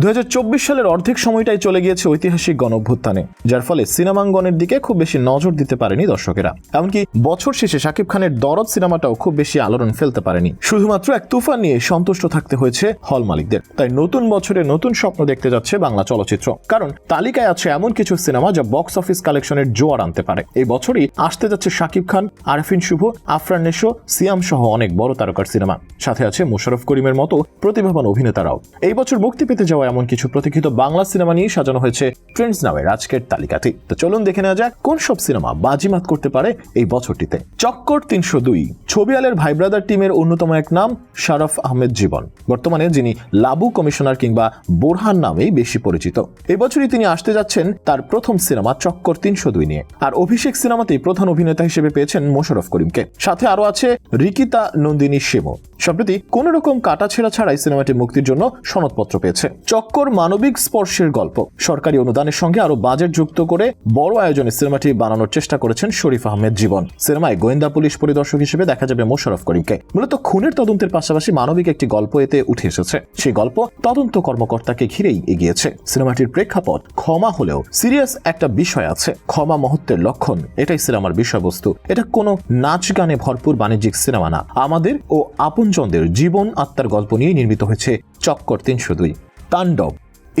দুই হাজার চব্বিশ সালের অর্ধেক সময়টাই চলে গিয়েছে ঐতিহাসিক গণ অভ্যুত্থানে যার ফলে সিনেমাঙ্গনের দিকে খুব বেশি নজর দিতে পারেনি দর্শকেরা। এমনকি বছর শেষে শাকিব খানের দরদ সিনেমাটাও খুব বেশি আলোড়ন ফেলতে পারেনি। শুধুমাত্র এক তুফান নিয়ে সন্তুষ্ট থাকতে হয়েছে হল মালিকদের। তাই নতুন বছরে নতুন স্বপ্ন দেখতে যাচ্ছে বাংলা চলচ্চিত্র। কারণ তালিকায় আছে এমন কিছু সিনেমা যা বক্স অফিস কালেকশনের জোয়ার আনতে পারে। এই বছরই আসতে যাচ্ছে শাকিব খান, আরফিন শুভ, আফরান নেশো সিয়াম সহ অনেক বড় তারকার সিনেমা। সাথে আছে মুশারফ করিমের মতো প্রতিভাবান অভিনেতারাও। এই বছর মুক্তি পেতে যাওয়া এমন কিছু প্রতীক্ষিত বাংলা সিনেমা নিয়ে সাজানো হয়েছে ট্রেন্ডস নামের আজকের তালিকাটি। তো চলুন দেখে নেওয়া যাক কোন সব সিনেমা বাজিমাত করতে পারে এই বছরটিতে। চক্কর তিনশো দুই, ছবি আলের ভাই ব্রাদার টিমের অন্যতম এক নাম শারফ আহমেদ জীবন। বর্তমানে যিনি লাবু কমিশনার কিংবা বোরহান নামেই বেশি পরিচিত। এবছরই তিনি আসতে যাচ্ছেন তার প্রথম সিনেমা চক্কর তিনশো দুই নিয়ে। আর অভিষেক সিনেমাতেই প্রধান অভিনেতা হিসেবে পেয়েছেন মোশারফ করিমকে। সাথে আরও আছে রিকিতা নন্দিনী শিমো। সম্প্রতি কোন রকম কাটাছেড়া ছাড়াই সিনেমাটি মুক্তির জন্য সনদপত্র পেয়েছে। চক্কর মানবিক স্পর্শের গল্প। সরকারি অনুদানের সঙ্গে আরও বাজেট যুক্ত করে বড় আয়োজনে সিনেমাটি বানানোর চেষ্টা করেছেন শরীফ আহমেদ জীবন। সিনেমায় গোয়েন্দা পুলিশ পরিদর্শক হিসেবে দেখা যাবে মোশারফ করিমকে। মূলত খুনের তদন্তের পাশাপাশি মানবিক একটি গল্প এতে উঠে এসেছে। সেই গল্প তদন্ত কর্মকর্তাকে ঘিরেই এগিয়েছে। সিনেমাটির প্রেক্ষাপট ক্ষমা হলেও সিরিয়াস একটা বিষয় আছে। ক্ষমা মহত্বের লক্ষণ এটাই সিনেমার বিষয়বস্তু। এটা কোনো নাচ গানে ভরপুর বাণিজ্যিক সিনেমা না। আমাদের ও আপনজনদের জীবন আত্মার গল্প নিয়ে নির্মিত হয়েছে চক্কর তিনশো দুই। তাণ্ডব।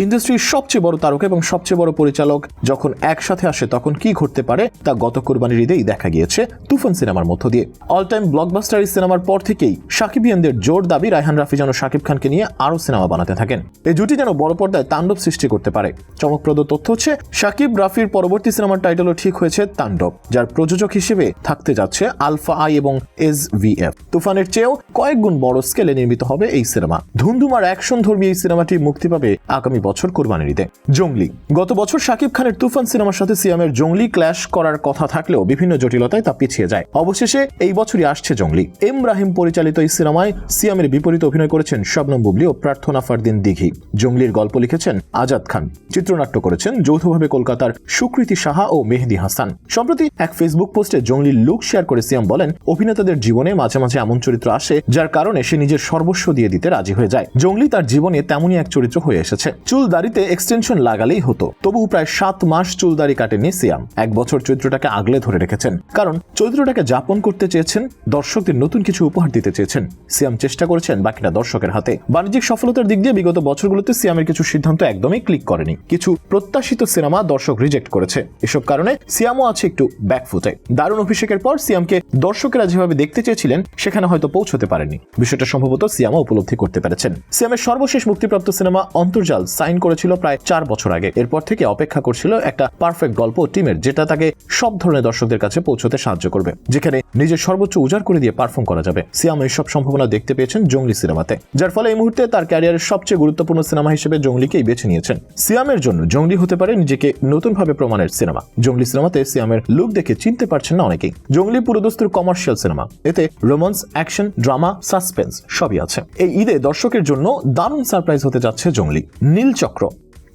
ইন্ডাস্ট্রির সবচেয়ে বড় তারকা এবং সবচেয়ে বড় পরিচালক যখন একসাথে আসে তখন কি ঘটতে পারে তা গত কোরবানির ঈদেই দেখা গিয়েছে তুফান সিনেমার মধ্য দিয়ে। অল টাইম ব্লকবাস্টার সিনেমার পর থেকেই সাকিবিয়ানদের জোর দাবি রায়হান রাফি যেন শাকিব খানকে নিয়ে আরও সিনেমা বানাতে থাকেন। এই জুটি যেন বড় পর্দায় তাণ্ডব সৃষ্টি করতে পারে। চমকপ্রদ তথ্য হচ্ছে সাকিব রাফির পরবর্তী সিনেমার টাইটেলও ঠিক হয়েছে তাণ্ডব, যার প্রযোজক হিসেবে থাকতে যাচ্ছে আলফা আই এবং এস ভি এফ। তুফানের চেয়েও কয়েক গুণ বড় স্কেলে নির্মিত হবে এই সিনেমা। ধুমধুমার অ্যাকশন ধর্মী এই সিনেমাটি মুক্তি পাবে আগামী বছর কোরবানির ঈদে। জঙ্গলি। গত বছর শাকিব খানের তুফান সিনেমার সাথে সিয়ামের জঙ্গলি ক্ল্যাশ করার কথা থাকলেও বিভিন্ন জটিলতায় তা পিছিয়ে যায়। অবশেষে এই বছরই আসছে জঙ্গলি। এম রাহিম পরিচালিত এই সিনেমায় সিয়ামের বিপরীতে অভিনয় করেছেন শবনম বুবলি ও প্রার্থনা ফারদিন দিঘি। জঙ্গলির গল্প লিখেছেন আজাদ খান। চিত্রনাট্য করেছেন যৌথভাবে কলকাতার সুকৃতি সাহা ও মেহেদি হাসান। সম্প্রতি এক ফেসবুক পোস্টে জঙ্গলির লুক শেয়ার করে সিয়াম বলেন, অভিনেতাদের জীবনে মাঝে মাঝে এমন চরিত্র আসে, যার কারণে সে নিজের সর্বস্ব দিয়ে দিতে রাজি হয়ে যায়। জঙ্গলি তার জীবনে তেমনই এক চরিত্র হয়ে এসেছে। চুল দাড়িতে এক্সটেনশন লাগালেই হতো। তবু প্রায় সাত মাস চুল দাড়ি কাটেনি সিয়াম। এক বছর চরিত্রটাকে আগলে ধরে রেখেছেন। কারণ চরিত্রটাকে যাপন করতে চেয়েছেন, দর্শকদের নতুন কিছু উপহার দিতে চেয়েছেন। সিয়াম চেষ্টা করেছেন বাকিটা দর্শকের হাতে। বাণিজ্যিক সফলতার দিক দিয়ে বিগত বছরগুলোতে সিয়ামের কিছু সিদ্ধান্ত একদমই ক্লিক করেনি। কিছু প্রত্যাশিত সিনেমা দর্শক রিজেক্ট করেছে। এসব কারণে সিয়ামও আছে একটু ব্যাকফুটে দারুণ অভিষেকের পর সিয়ামকে দর্শকেরা যেভাবে দেখতে চেয়েছিলেন, সেখানে হয়তো পৌঁছতে পারেনি বিষয়টা সম্ভবত সিয়ামও উপলব্ধি করতে পেরেছেন। সিয়ামের সর্বশেষ মুক্তিপ্রাপ্ত সিনেমা অন্তর্জাল সাইন করেছিল প্রায় চার বছর আগে। এরপর থেকে অপেক্ষা করছিল একটা পারফেক্ট গল্প টিমের, যেটা তাকে সব ধরনের দর্শকদের কাছে পৌঁছতে সাহায্য করবে, যেখানে নিজের সর্বোচ্চ উজাড় করে দিয়ে পারফর্ম করা যাবে। সিয়াম এইসব সম্ভাবনা দেখতে পেয়েছেন জঙ্গলি সিনেমাতে, যার ফলে এই মুহূর্তে তার ক্যারিয়ারের সবচেয়ে গুরুত্বপূর্ণ সিনেমা হিসেবে জঙ্গলিকেই বেছে নিয়েছেন। সিয়ামের জন্য জঙ্গলি হতে পারে নিজেকে নতুনভাবে প্রমাণের সিনেমা। জঙ্গলি সিনেমাতে সিয়ামের লুক দেখে চিনতে পারছেন না অনেকেই। জঙ্গলি পুরোদস্তুর কমার্শিয়াল সিনেমা এতে রোমান্স অ্যাকশন ড্রামা সাসপেন্স সবই আছে। এই ঈদে দর্শকের জন্য দারুণ সারপ্রাইজ হতে যাচ্ছে জঙ্গলি। নীলচক্র।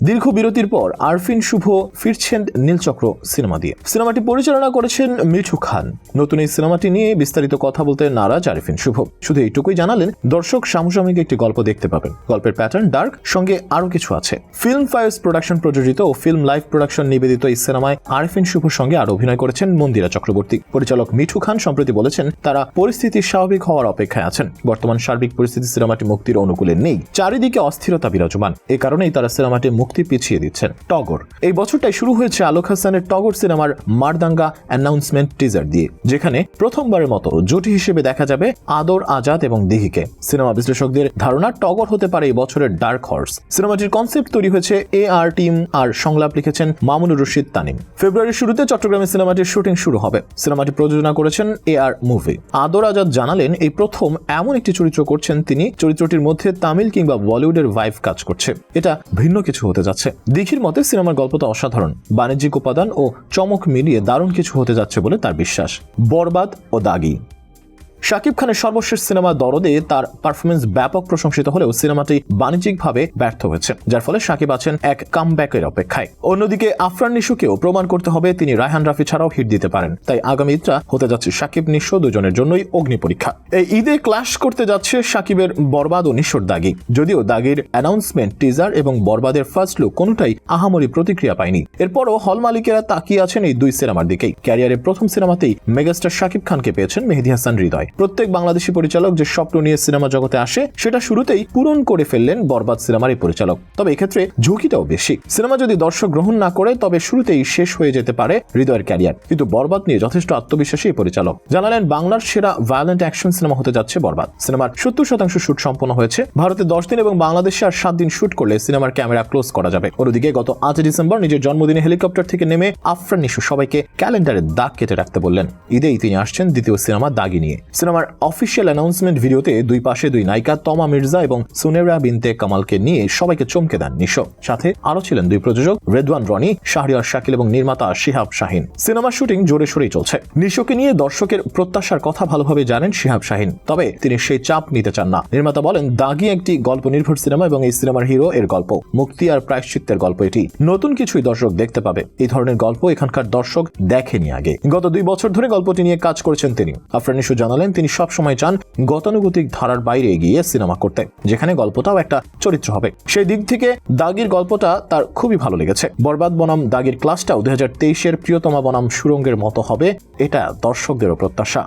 দীর্ঘ বিরতির পর আরফিন শুভ ফিরছেন নীলচক্র সিনেমা দিয়ে। সিনেমাটি পরিচালনা করেছেন মিঠু খান। নতুন এই সিনেমাটি নিয়ে বিস্তারিত কথা বলতে নারাজ আরফিন শুভ। শুধু এইটুকুই জানালেন, দর্শক সামসামিক একটি গল্প দেখতে পাবেন। গল্পের প্যাটার্ন ডার্ক সঙ্গে আরও কিছু আছে। ফিল্ম ফায়ার্স প্রোডাকশন প্রযোজিত ও ফিল্ম লাইভ প্রোডাকশন নিবেদিত এই সিনেমায় আরফিন শুভর সঙ্গে আরও অভিনয় করেছেন মন্দিরা চক্রবর্তী। পরিচালক মিঠু খান, সম্প্রতি বলেছেন, তারা পরিস্থিতি স্বাভাবিক হওয়ার অপেক্ষায় আছেন। বর্তমান সার্বিক পরিস্থিতি সিনেমাটি মুক্তির অনুকূলে নেই। চারিদিকে অস্থিরতা বিরাজমান। এ কারণেই তারা সিনেমাটি মুক্তি পিছিয়ে দিচ্ছেন টগর। এই বছরটাই শুরু হয়েছে আলোক হাসানের টগর সিনেমার মারদাঙ্গা অ্যানাউন্সমেন্ট টিজার দিয়ে, যেখানে প্রথমবারের মতো জুটি হিসেবে দেখা যাবে আদর, আজাদ এবং দিঘিকে। সিনেমা বিশ্লেষকদের ধারণা টগর হতে পারে এই বছরের ডার্ক হর্স। সিনেমাটির কনসেপ্ট তৈরি হয়েছে এ আর টিম আর সংলাপ লিখেছেন মামুনুর রশিদ তানিম। ফেব্রুয়ারির শুরুতে চট্টগ্রামে সিনেমাটির শুটিং শুরু হবে। সিনেমাটি প্রযোজনা করেছেন এ আর মুভি। আদর, আজাদ জানালেন, এই প্রথম এমন একটি চরিত্র করছেন তিনি। চরিত্রটির মধ্যে তামিল কিংবা বলিউডের ভাইভ কাজ করছে। এটা ভিন্ন কিছু হতে যাচ্ছে। দিঘির মতে সিনেমার গল্পটা অসাধারণ। বাণিজ্যিক উপাদান ও চমক মিলিয়ে দারুণ কিছু হতে যাচ্ছে বলে তার বিশ্বাস। বরবাদ ও দাগি। শাকিব খানের সর্বশেষ সিনেমা দরদে তার পারফরমেন্স ব্যাপক প্রশংসিত হলেও সিনেমাটি বাণিজ্যিকভাবে ব্যর্থ হয়েছে, যার ফলে শাকিব আছেন এক কামব্যাকের অপেক্ষায়। অন্যদিকে আফরান নিশুকেও প্রমাণ করতে হবে তিনি রায়হান রাফি ছাড়াও হিট দিতে পারেন। তাই আগামী ঈদটা হতে যাচ্ছে শাকিব নিশো দুজনের জন্যই অগ্নি পরীক্ষা। এই ঈদে ক্লাশ করতে যাচ্ছে শাকিবের বরবাদ ও নিশোর দাগি। যদিও দাগির অ্যানাউন্সমেন্ট, টিজার এবং বরবাদের ফার্স্ট লুক কোনোটাই আহামরি প্রতিক্রিয়া পায়নি। এরপরও হল মালিকেরা তাকিয়ে আছেন এই দুই সিনেমার দিকেই। ক্যারিয়ারের প্রথম সিনেমাতেই মেগাস্টার শাকিব খানকে পেয়েছেন মেহেদি হাসান হৃদয়। প্রত্যেক বাংলাদেশি পরিচালক যে স্বপ্ন নিয়ে সিনেমা জগতে আসে, সেটা শুরুতেই পূরণ করে ফেললেন বরবাদ সিনেমার এই পরিচালক। তবে এক্ষেত্রে ঝুঁকিটাও বেশি। সিনেমা যদি দর্শক গ্রহণ না করে, তবে শুরুতেই শেষ হয়ে যেতে পারে হৃদয়ের ক্যারিয়ার। কিন্তু বরবাদ নিয়ে যথেষ্ট আত্মবিশ্বাসী এই পরিচালক। জানালেন, বাংলার সেরা ভায়োলেন্ট অ্যাকশন সিনেমা হতে যাচ্ছে বরবাদ। সিনেমার সত্তর শতাংশ শুট সম্পন্ন হয়েছে। ভারতে দশ দিন এবং বাংলাদেশে আর সাত দিন শুট করলে সিনেমার ক্যামেরা ক্লোজ করা যাবে। অন্যদিকে গত আট ডিসেম্বর নিজের জন্মদিনে হেলিকপ্টার থেকে নেমে আফরান নিশু সবাইকে ক্যালেন্ডারে দাগ কেটে রাখতে বললেন। ঈদেই তিনি আসছেন দ্বিতীয় সিনেমা দাগি নিয়ে। সিনেমার অফিসিয়াল অ্যানাউন্সমেন্ট ভিডিওতে দুই পাশে দুই নায়িকা তমা মির্জা এবং সুনেরা বিনতে কামালকে নিয়ে সবাইকে চমকে দেন নিশো। সাথে আরও ছিলেন দুই প্রযোজক, রেদওয়ান রনি, শাহরিয়ার শাকিল এবং নির্মাতা শিহাব শাহিন। সিনেমার শুটিং জোরে সোরেই চলছে। নিশোকে নিয়ে দর্শকের প্রত্যাশার কথা ভালোভাবে জানেন শিহাব শাহিন, তবে তিনি সেই চাপ নিতে চান না। নির্মাতা বলেন, দাগি একটি গল্প নির্ভর সিনেমা এবং এই সিনেমার হিরো এর গল্প। মুক্তি আর প্রায়শ্চিত্তের গল্প এটি। নতুন কিছুই দর্শক দেখতে পাবে। এই ধরনের গল্প এখানকার দর্শক দেখেনি আগে। গত দুই বছর ধরে গল্পটি নিয়ে কাজ করেছেন তিনি। আফরান নিশু জানালেন তিনি সবসময় চান গতানুগতিক ধারার বাইরে গিয়ে সিনেমা করতে, যেখানে গল্পটাও একটা চরিত্র হবে। সেই দিক থেকে দাগির গল্পটা তার খুবই ভালো লেগেছে। বরবাদ বনাম দাগির ক্লাসটাও দু হাজার তেইশের প্রিয়তমা বনাম সুরঙ্গের মতো হবে, এটা দর্শকদেরও প্রত্যাশা।